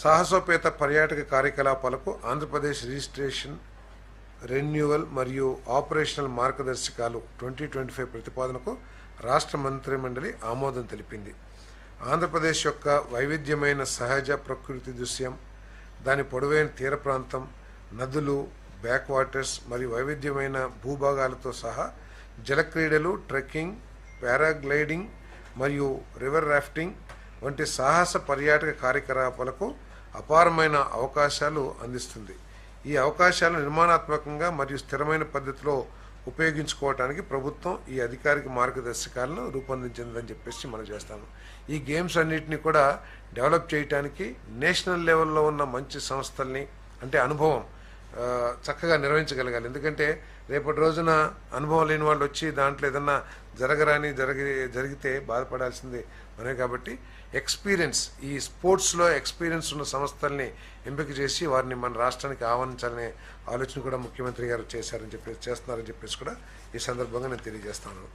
సాహసోపేత పర్యాటక కార్యకలాపాలకు Andhra Pradesh registration renewal మరియు ఆపరేషనల్ మార్గదర్శకాలు ట్వంటీ ట్వంటీ ఫైవ్ ప్రతిపాదనకు రాష్ట్ర మంత్రిమండలి ఆమోదం తెలిపింది. ఆంధ్రప్రదేశ్ యొక్క వైవిధ్యమైన సహజ ప్రకృతి దృశ్యం దాని పొడవైన తీర ప్రాంతం నదులు బ్యాక్ వాటర్స్ మరియు వైవిధ్యమైన భూభాగాలతో సహా జలక్రీడలు ట్రెక్కింగ్ పారాగ్లైడింగ్ మరియు రివర్ రాఫ్టింగ్ వంటి సాహస పర్యాటక కార్యకలాపాలకు అపారమైన అవకాశాలు అందిస్తుంది. ఈ అవకాశాలు నిర్మాణాత్మకంగా మరియు స్థిరమైన పద్ధతిలో ఉపయోగించుకోవటానికి ప్రభుత్వం ఈ అధికారిక మార్గదర్శకాలను రూపొందించిందని చెప్పేసి మనం చేస్తాము. ఈ గేమ్స్ అన్నిటిని కూడా డెవలప్ చేయటానికి నేషనల్ లెవెల్లో ఉన్న మంచి సంస్థల్ని అంటే అనుభవం చక్కగా నిర్వహించగలగాలి. ఎందుకంటే రేపటి రోజున అనుభవం లేని వాళ్ళు వచ్చి దాంట్లో ఏదన్నా జరగరాని జరిగి జరిగితే బాధపడాల్సిందే మనమే కాబట్టి ఎక్స్పీరియన్స్ ఈ స్పోర్ట్స్లో ఎక్స్పీరియన్స్ ఉన్న సంస్థల్ని ఎంపిక చేసి వారిని మన రాష్ట్రానికి ఆహ్వానించాలనే ఆలోచన కూడా ముఖ్యమంత్రి గారు చేశారని చెప్పేసి చేస్తున్నారని చెప్పేసి కూడా ఈ సందర్భంగా నేను తెలియజేస్తాను